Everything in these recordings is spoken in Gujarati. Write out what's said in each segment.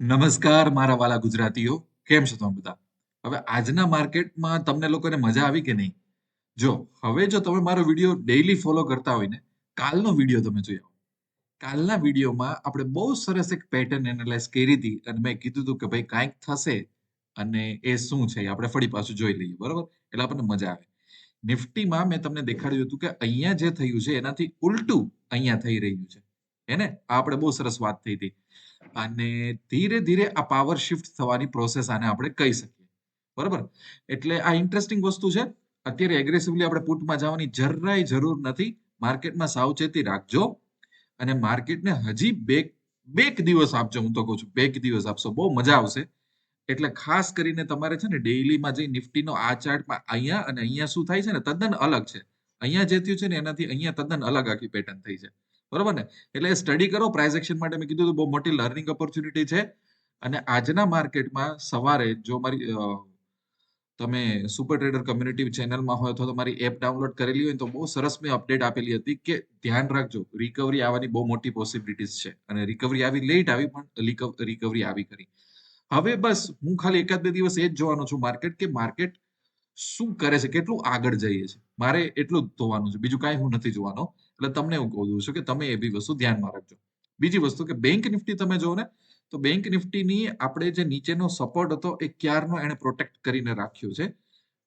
નમસ્કાર મારા વાલા ગુજરાતીઓ, કેમ છો તમે બધા? હવે આજના માર્કેટમાં તમને લોકોને મજા આવી કે નહીં? જો, હવે જો તમે મારો વીડિયો ડેઈલી ફોલો કરતા હોય ને, કાલનો વીડિયો તમે જોઈ આવો. કાલના વિડીયોમાં આપણે બહુ સરસ એક પેટર્ન એનાલાઇઝ કરી હતી અને મેં કીધું હતું કે ભાઈ કાંઈક થશે અને એ શું છે આપણે ફરી પાછું જોઈ લઈએ, બરોબર? એટલે આપણને મજા આવે. નિફ્ટીમાં મેં તમને દેખાડ્યું હતું કે અહીંયા જે થયું છે એનાથી ઉલટું અહીંયા થઈ રહ્યું છે. હે ને? આ આપણે બહુ સરસ વાત થઈ હતી. અને ધીરે ધીરે આ પાવર શિફ્ટ થવાની પ્રોસેસ આને આપણે કહી શકીએ. બરાબર? એટલે આ ઇન્ટરેસ્ટિંગ વસ્તુ છે. અત્યારે એગ્રેસિવલી આપણે પુટમાં જવાની જરાય જરૂર નથી. માર્કેટમાં સાવચેતી રાખજો. અને માર્કેટને હજી બે બેક દિવસ આપજો. હું તો કહું છું, બેક દિવસ આપશો. બહુ મજા આવશે. એટલે ખાસ કરીને તમારે છે ને ડેઇલીમાં જઈ નિફ્ટીનો આ ચાર્ટમાં અહીંયા અને અહીંયા શું થાય છે ને તદ્દન અલગ છે. અહીંયા જે થયું છે ને એનાથી અહીંયા તદ્દન અલગ આખી પેટર્ન થઈ છે. બરોબર ને? એટલે સ્ટડી કરો. પ્રાઇઝ એક્શન માટે મેં કીધું બહુ મોટી લર્નિંગ ઓપોર્ચ્યુનિટી છે. અને આજના માર્કેટમાં સવારે જો મારી તમે સુપર ટ્રેડર કમ્યુનિટી ચેનલમાં હોય અથવા તો મારી એપ ડાઉનલોડ કરેલી હોય તો બહુ સરસ મેં અપડેટ આપેલી હતી કે ધ્યાન રાખજો રિકવરી આવવાની બહુ મોટી પોસિબિલિટીઝ છે. અને રિકવરી આવી લેટ આવી પણ રિકવરી આવી કરી હવે બસ હું ખાલી એકાદ બે દિવસ એ જ જોવાનો છું માર્કેટ કે માર્કેટ શું કરે છે? કેટલું આગળ જઈએ છે? મારે એટલું જ જોવાનું છે. બીજું કાંઈ હું નથી જોવાનો. એટલે તમને હું કહું છું કે તમે એ બી વસ્તુ ધ્યાનમાં રાખજો. બીજી વસ્તુ કે બેંક નિફ્ટી તમે જોવો ને, તો બેંક નિફ્ટીની આપણે જે નીચેનો સપોર્ટ હતો એ ક્યારનો એને પ્રોટેક્ટ કરીને રાખ્યો છે?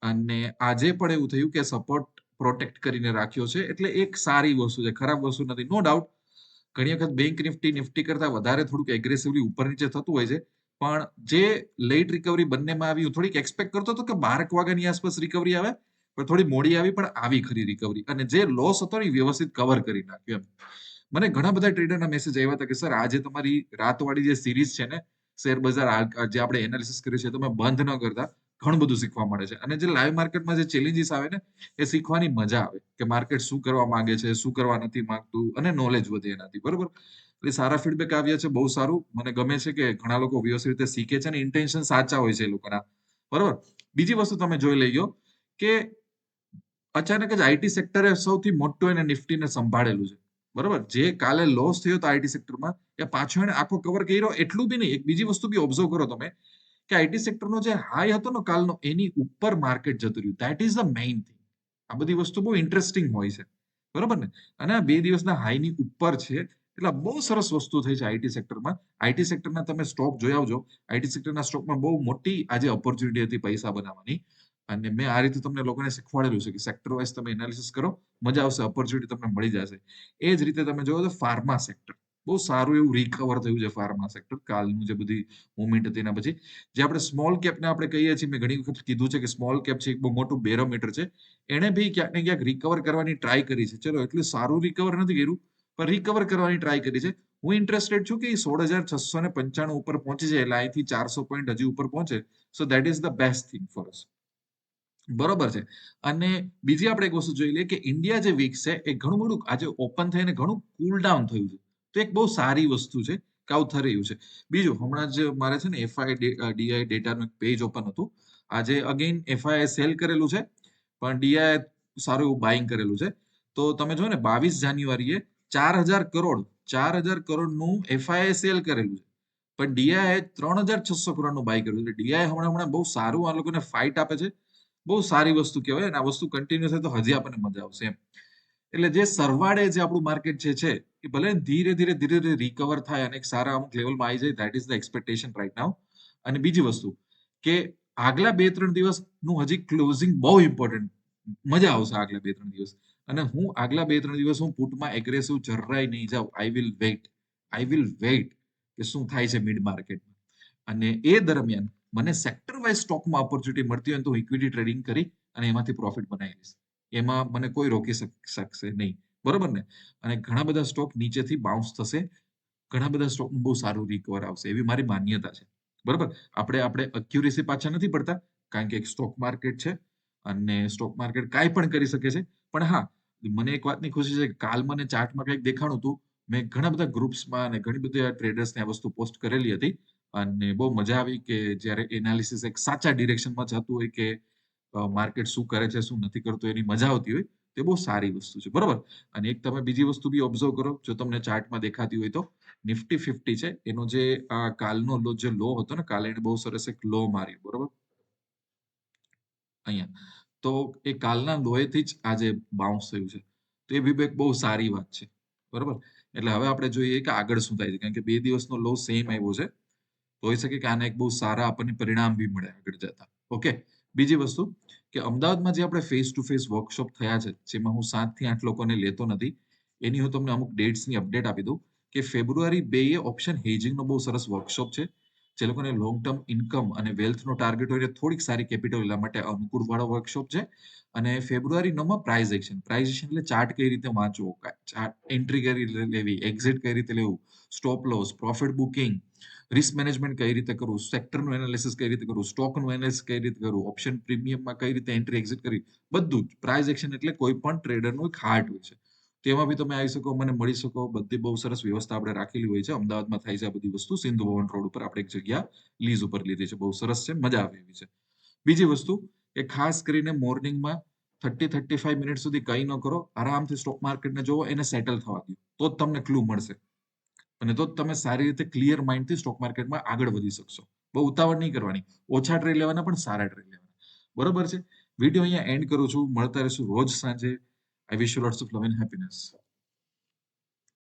અને આજે પણ એવું થયું કે સપોર્ટ પ્રોટેક્ટ કરીને રાખ્યો છે. એટલે એક સારી વસ્તુ છે. ખરાબ વસ્તુ નથી. No doubt. ઘણી વખત બેંક નિફ્ટી નિફ્ટી કરતા વધારે થોડુંક એગ્રેસિવલી ઉપર નીચે થતું હોય છે. પણ જે લેટ રિકવરી બંનેમાં આવી, હું થોડીક એક્સપેક્ટ કરતો હતો કે બારક વાગ્યાની આસપાસ રિકવરી આવે, પણ થોડી મોડી આવી, પણ આવી ખરી રિકવરી અને જે લોસ હતો ને વ્યવસ્થિત કવર કરી નાખ્યો એમ. મને ઘણા બધા ટ્રેડરના મેસેજ આવ્યા હતા કે, સર, આજે તમારી રાતવાળી જે સિરીઝ છે ને, શેર બજાર જે આપણે એનાલિસિસ કરીએ છે તમે બંધ ન કરતા. ઘણું બધું શીખવા મળે છે. અને જે લાઈવ માર્કેટમાં જે ચેલેન્જીસ આવે ને, એ શીખવાની મજા આવે કે માર્કેટ શું કરવા માંગે છે, શું કરવા નથી માંગતું, અને નોલેજ વધે એનાથી. બરોબર? એટલે સારા ફીડબેક આવ્યા છે, બહુ સારું. મને ગમે છે કે ઘણા લોકો વ્યવસ્થિત રીતે શીખે છે અને ઇન્ટેન્શન સાચા હોય છે એ લોકોના. બરોબર? બીજી વસ્તુ તમે જોઈ લઈયો કે અચાનક જ આઈટી સેક્ટરે સૌથી મોટું એને નિફ્ટીને સંભાળેલું છે. બરોબર? જે કાલે લોસ થયો હતો આઈટી સેક્ટરમાં એ પાછો એને આખો કવર કર્યો, એટલું બી નહીં. એક બીજી વસ્તુ બી ઓબ્ઝર્વ કરો તમે કે આઈટી સેક્ટરનો જે હાઈ હતો ને કાલનો, એની ઉપર માર્કેટ જતું રહ્યું. That is the main thing આ બધી વસ્તુ બહુ ઇન્ટરેસ્ટિંગ હોય છે. બરોબર ને? અને આ બે દિવસના હાઈની ઉપર છે. એટલે બહુ સરસ વસ્તુ થઈ છે આઈટી સેક્ટરમાં. આઈટી સેક્ટરના તમે સ્ટોક જોઈ આવજો. આઈટી સેક્ટરના સ્ટોકમાં બહુ મોટી આજે ઓપોર્ચ્યુનિટી હતી પૈસા બનાવવાની. અને મેં આ રીતે તમને લોકોને શીખવાડેલું છે કે સેક્ટર વાઇઝ તમે એનાલિસિસ કરો, મજા આવશે ઓપોર્ચ્યુનિટી તમને મળી જશે. એ જ રીતે તમે જોયો તો ફાર્મા સેક્ટર બહુ સારું એવું રિકવર થયું છે ફાર્મા સેક્ટર કાલનું જે બધી મુવમેન્ટ હતી એના પછી. જે આપણે સ્મોલ કેપને આપણે કહીએ છીએ, મેં ઘણી વખત કીધું છે કે સ્મોલ કેપ છે એક બહુ મોટું બેરોમીટર છે. એણે બી ક્યાંક ને ક્યાંક રિકવર કરવાની ટ્રાય કરી છે. ચલો, એટલું સારું રિકવર નથી કર્યું. પણ રિકવર કરવાની ટ્રાય કરી છે. હું ઇન્ટરેસ્ટેડ છું કે સોળ હજાર છસો ને પંચાણું ઉપર પહોંચી જાય એટલે અહીંથી ચારસો પોઈન્ટ હજી ઉપર પહોંચે. So that is the best thing for us બરોબર છે. અને બીજી આપણે એક વસ્તુ જોઈ લઈએ કે ઇન્ડિયા જે વીક છે, એ ઘણું બધું આજે ઓપન થઈને ઘણું કુલ ડાઉન થયું છે. તો એક બહુ સારી વસ્તુ છે કે આવું થઈ રહ્યું છે. બીજું, હમણાં જ મારે છે ને એફઆઈ ડીઆઈ ડેટાનું એક પેજ ઓપન હતું. આજે અગેન એફઆઈ સેલ કરેલું છે, પણ ડીઆઈ સારું એવું બાઇંગ કરેલું છે. તો તમે જો ને, બાવીસ જાન્યુઆરીએ ચાર હજાર કરોડ, ચાર હજાર કરોડનું એફઆઈએ સેલ કરેલું છે. પણ ડીઆઈએ ત્રણ હજાર છસો કરોડનું બાય કર્યું છે. ડીઆઈ હમણાં હમણાં બહુ સારું આ લોકોને ફાઇટ આપે છે. બહુ સારી વસ્તુ કહેવાય અને આ વસ્તુ કન્ટિન્યુ થાય તો હજી આપણને મજા આવશે એમ. એટલે જે સરવાળે જે આપણું માર્કેટ જે છે, એ ભલે ધીરે ધીરે ધીરે ધીરે રિકવર થાય અને એક સારા અમુક લેવલમાં આવી જાય that is the expectation right now અને બીજી વસ્તુ કે આગલા બે ત્રણ દિવસનું હજી ક્લોઝિંગ બહુ ઇમ્પોર્ટન્ટ મજા આવશે આગલા બે ત્રણ દિવસ. અને હું આગલા બે ત્રણ દિવસ હું પુટમાં એગ્રેસિવ જરાય નહીં જાઉં. I will wait I will wait કે શું થાય છે મિડ માર્કેટમાં અને એ દરમિયાન મને સેક્ટર વાઇઝ સ્ટોકમાં ઓપોર્ચ્યુનિટી મળતી હોય તો હું ઇક્વિટી ટ્રેડિંગ કરી અને એમાંથી પ્રોફિટ બનાવી લઈશ એમાં મને કોઈ રોકી શકશે નહીં. બરોબર ને? અને ઘણા બધા સ્ટોક નીચેથી બાઉન્સ થશે. ઘણા બધા સ્ટોકનું બહુ સારું રિકવર આવશે. એવી મારી માન્યતા છે. બરોબર? આપણે આપણે અક્યુરેસી પાછા નથી પડતા. કારણ કે એક સ્ટોક માર્કેટ છે અને સ્ટોક માર્કેટ કાંઈ પણ કરી શકે છે. પણ હા, મને એક વાતની ખુશી છે કે કાલ મને ચાર્ટમાં કંઈક દેખાણું હતું. મેં ઘણા બધા ગ્રુપ્સમાં અને ઘણી બધી ટ્રેડર્સને આ વસ્તુ પોસ્ટ કરેલી હતી. અને બહુ મજા આવી કે જ્યારે એનાલિસિસ એક સાચા ડિરેક્શનમાં જતું હોય કે માર્કેટ શું કરે છે, શું નથી કરતું એની મજા આવતી હોય, તે બહુ સારી વસ્તુ છે. બરોબર? અને એક તમે બીજી વસ્તુ બી ઓબ્ઝર્વ કરો, જો તમને ચાર્ટમાં દેખાતી હોય તો નિફ્ટી ફિફ્ટી છે. એનો જે કાલનો લો, જે લો હતો ને, કાલે એને બહુ સરસ એક લો માર્યો. બરોબર? અહીંયા. તો એ કાલના લોએથી જ આજે બાઉન્સ થયું છે. તો એ બી એક બહુ સારી વાત છે. બરોબર? એટલે હવે આપણે જોઈએ કે આગળ શું થાય છે. કારણ કે બે દિવસનો લો સેમ આવ્યો છે. તો હોઈ શકે કે આને એક બહુ સારા આપણને પરિણામ બી મળે આગળ જતા. ઓકે? બીજી વસ્તુ કે અમદાવાદમાં જે આપણે ફેસ ટુ ફેસ વર્કશોપ થયા છે, જેમાં હું સાતથી આઠ લોકોને લેતો નથી, એની હું તમને અમુક ડેટ્સની અપડેટ આપી દઉં કે ફેબ્રુઆરી બે એ ઓપ્શન હેજિંગનો બહુ સરસ વર્કશોપ છે. જે લોકોને લોંગ ટર્મ ઇન્કમ અને વેલ્થનો ટાર્ગેટ હોય થોડીક સારી કેપિટલ એટલા માટે અનુકૂળ વાળો વર્કશોપ છે. અને ફેબ્રુઆરી નવમાં પ્રાઇઝ એક્શન એટલે ચાર્ટ કઈ રીતે વાંચવો? એન્ટ્રી કઈ રીતે લેવી એક્ઝિટ કઈ રીતે લેવું? Stop loss profit booking risk management કઈ રીતે કરવું? સેક્ટરનું એનાલિસિસ કઈ રીતે કરવું? સ્ટોકનું એનાલિસિસ કઈ રીતે કરવું? ઓપ્શન પ્રીમિયમમાં કઈ રીતે એન્ટ્રી એક્ઝિટ કરવી? બધું જ. પ્રાઇઝ એક્શન એટલે કોઈ પણ ટ્રેડરનું એક હાર્ટ હોય છે. તેમાં બી તમે આવી શકો મને મળી શકો. બધી બહુ સરસ વ્યવસ્થા આપણે રાખેલી હોય છે. અમદાવાદમાં થાય છે આ બધી વસ્તુ. સિંધુ ભવન રોડ ઉપર આપણે એક જગ્યા લીઝ ઉપર લીધી છે. બહુ સરસ છે. મજા આવે એવી છે. બીજી વસ્તુ કે ખાસ કરીને મોર્નિંગમાં થર્ટી થર્ટી ફાઈવ મિનિટ સુધી કંઈ ન કરો. આરામથી સ્ટોક માર્કેટને જોવો એને સેટલ થવા દો. તો જ તમને ક્લુ મળશે. અને તો તમે સારી રીતે ક્લિયર માઇન્ડથી સ્ટોક માર્કેટમાં આગળ વધી શકશો. બહુ ઉતાવળ નહીં કરવાની. ઓછા ટ્રેડ લેવાના પણ સારા ટ્રેડ લેવાના. બરોબર છે? વીડિયો અહીંયા એન્ડ કરું છું. મળતા રહીશું રોજ સાંજે. I wish you lots of love and happiness.